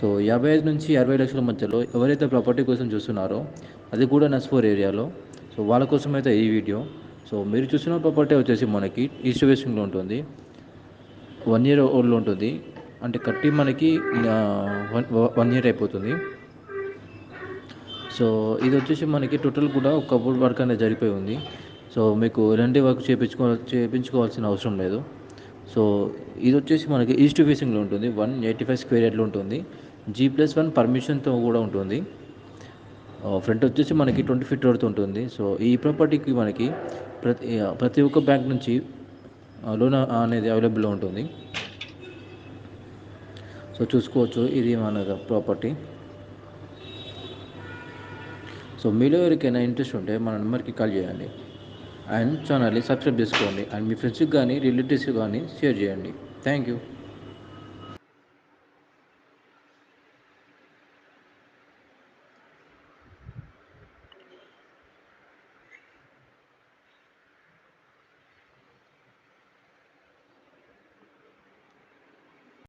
So యాభై ఐదు నుంచి అరవై లక్షల మధ్యలో ఎవరైతే ప్రాపర్టీ కోసం చూస్తున్నారో అది కూడా నస్ఫోర్ ఏరియాలో సో వాళ్ళ కోసం అయితే ఈ వీడియో సో మీరు చూసిన ప్రాపర్టీ వచ్చేసి మనకి ఈస్ట్ వేసింగ్లో ఉంటుంది. వన్ ఇయర్ ఓల్డ్లో ఉంటుంది. అంటే కట్టి మనకి వన్ ఇయర్ అయిపోతుంది. సో ఇది వచ్చేసి మనకి టోటల్ కూడా ఒక కబోర్డ్ వర్క్ అనేది జరిగిపోయి ఉంది. సో మీకు ఎలాంటి వర్క్ చేయించుకో చేయించుకోవాల్సిన అవసరం లేదు. సో ఇది వచ్చేసి మనకి ఈస్ట్ ఫేసింగ్లో ఉంటుంది. వన్ ఎయిటీ ఫైవ్ స్క్వేర్ యార్డ్లో ఉంటుంది. జీ ప్లస్ వన్ పర్మిషన్తో కూడా ఉంటుంది. ఫ్రంట్ వచ్చేసి మనకి ట్వంటీ ఫీట్ వరకు ఉంటుంది. సో ఈ ప్రాపర్టీకి మనకి ప్రతి ప్రతి ఒక్క బ్యాంక్ నుంచి లోన్ అనేది అవైలబుల్లో ఉంటుంది. సో చూసుకోవచ్చు. ఇది మన ప్రాపర్టీ సో మీలో ఎవరికైనా ఇంట్రెస్ట్ ఉంటే మన నెంబర్కి కాల్ చేయండి. అండ్ ఛానల్ని సబ్స్క్రైబ్ చేసుకోండి. అండ్ మీ ఫ్రెండ్స్కి కానీ రిలేటివ్స్కి కానీ షేర్ చేయండి. Thank you